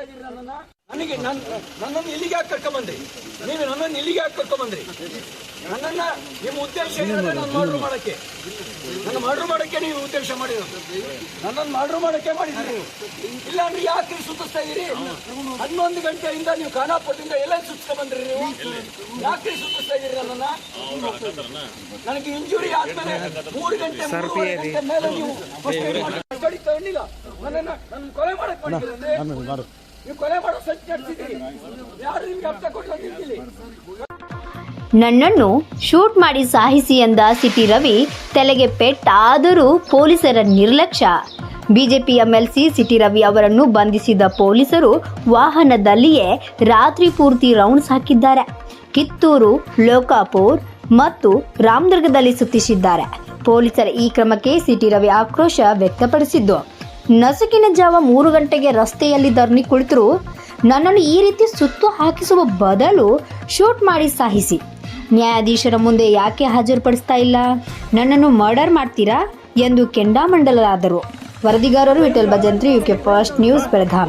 ಇದ್ದೀರಿ ನನ್ನನ್ನ ನನಗೆ ನನ್ ನನ್ನನ್ನು ಇಲ್ಲಿಗೆ ಯಾಕೆ ಕರ್ಕೊಂಬಂದ್ರಿ ನೀವು ನನ್ನನ್ನು ಇಲ್ಲಿಗೆ ಯಾಕೆ ಕರ್ಕೊಂಬಂದ್ರಿ ನನ್ನನ್ನ ನಿಮ್ಮ ಉದ್ದೇಶ ಇರೋದೇ ನಾನು ಮಾಡ್ರು ಮಾಡಕ್ಕೆ. ನನ್ನ ಮಾಡ್ರು ಮಾಡಕ್ಕೆ ನೀವು ಉದ್ದೇಶ ಮಾಡಿದ್ರು ನನ್ನನ್ನು ಮಾಡ್ರು ಮಾಡಕ್ಕೆ ಮಾಡಿದ್ರಿ ಇಲ್ಲ ಅಂದ್ರೆ ಯಾಕೆ ನೀವು ಸುತ್ತಿಸ್ತಾ ಇದ್ದೀರಿ? ಹನ್ನೊಂದು ಗಂಟೆಯಿಂದ ನೀವು ಖಾನಾಪುರದಿಂದ ಎಲ್ಲ ಸುತ್ತ ಬಂದ್ರಿ ನೀವು. ಯಾಕೆ ಸುತ್ತಿಸ್ತಾ ಇದ್ದೀರಿ ನನ್ನನ್ನ? ನನಗೆ ಇಂಜುರಿ ಆದ್ಮೇಲೆ ಮೂರು ಗಂಟೆ ಮೂರುವರೆ ಗಂಟೆ ಮೇಲೆ ನೀವು ತಗೊಂಡಿಲ್ಲ. ನನ್ನನ್ನ ನನ್ನ ಕೊಲೆ ಮಾಡಕ್ ಮಾಡಿದ್ದೀರಿ ನನ್ನನ್ನು ಶೂಟ್ ಮಾಡಿ ಸಾಹಿಸಿ ಎಂದ ಸಿಟಿ ರವಿ ತಲೆಗೆ ಪೆಟ್ಟಾದರೂ ಪೊಲೀಸರ ನಿರ್ಲಕ್ಷ್ಯ. ಬಿಜೆಪಿ ಎಂಎಲ್ಸಿ ಸಿಟಿ ರವಿ ಅವರನ್ನು ಬಂಧಿಸಿದ ಪೊಲೀಸರು ವಾಹನದಲ್ಲಿಯೇ ರಾತ್ರಿ ಪೂರ್ತಿ ರೌಂಡ್ಸ್ ಹಾಕಿದ್ದಾರೆ. ಕಿತ್ತೂರು, ಲೋಕಾಪುರ್ ಮತ್ತು ರಾಮದುರ್ಗದಲ್ಲಿ ಸುತ್ತಿಸಿದ್ದಾರೆ. ಪೊಲೀಸರ ಈ ಕ್ರಮಕ್ಕೆ ಸಿಟಿ ರವಿ ಆಕ್ರೋಶ ವ್ಯಕ್ತಪಡಿಸಿದ್ದು. ನಸುಕಿನ ಜಾವ ಮೂರು ಗಂಟೆಗೆ ರಸ್ತೆಯಲ್ಲಿ ಧರಣಿ ಕುಳಿತರು. ನನ್ನನ್ನು ಈ ರೀತಿ ಸುತ್ತು ಹಾಕಿಸುವ ಬದಲು ಶೂಟ್ ಮಾಡಿ ಸಾಹಿಸಿ ನ್ಯಾಯಾಧೀಶರ ಮುಂದೆ ಯಾಕೆ ಹಾಜರುಪಡಿಸ್ತಾ ಇಲ್ಲ? ನನ್ನನ್ನು ಮರ್ಡರ್ ಮಾಡ್ತೀರಾ ಎಂದು ಕೆಂಡಾಮಂಡಲರಾದರು. ವರದಿಗಾರರು Vittal Bhajantri, UK first news, Belgaum.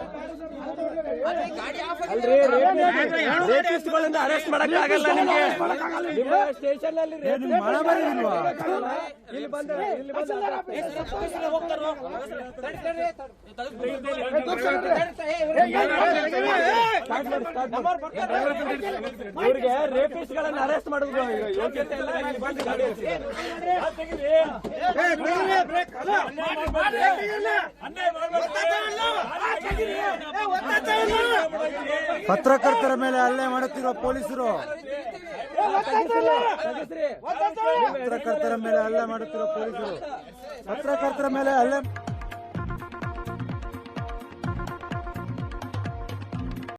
ರೇಪಿಸ್ಟ್ಗಳನ್ನ arrest ಮಾಡಕ್ ಆಗಲ್ಲ ನಿಮಗೆ ನಿಮ್ಮ ಸ್ಟೇಷನ್ ಅಲ್ಲಿ ಇಲ್ಲಿ ಬಂದ್ರೆ ಇಲ್ಲಿ ಇವ್ರಿಗೆ ರೇಪಿಸ್ಟ್ ಗಳನ್ನ ಅರೆಸ್ಟ್ ಮಾಡೋದು ಯೋಗ್ಯತೆ ಇಲ್ಲ ಇಲ್ಲಿ ಬಂದು ಗಾಡಿ ಹಚ್ಚಿದ್ದಾರೆ. ಪತ್ರಕರ್ತರ ಮೇಲೆ ಹಲ್ಲೆ ಮಾಡುತ್ತಿರುವ ಪೊಲೀಸರು. ಪತ್ರಕರ್ತರ ಮೇಲೆ ಹಲ್ಲೆ ಮಾಡುತ್ತಿರುವ ಪೊಲೀಸರು ಪತ್ರಕರ್ತರ ಮೇಲೆ ಹಲ್ಲೆ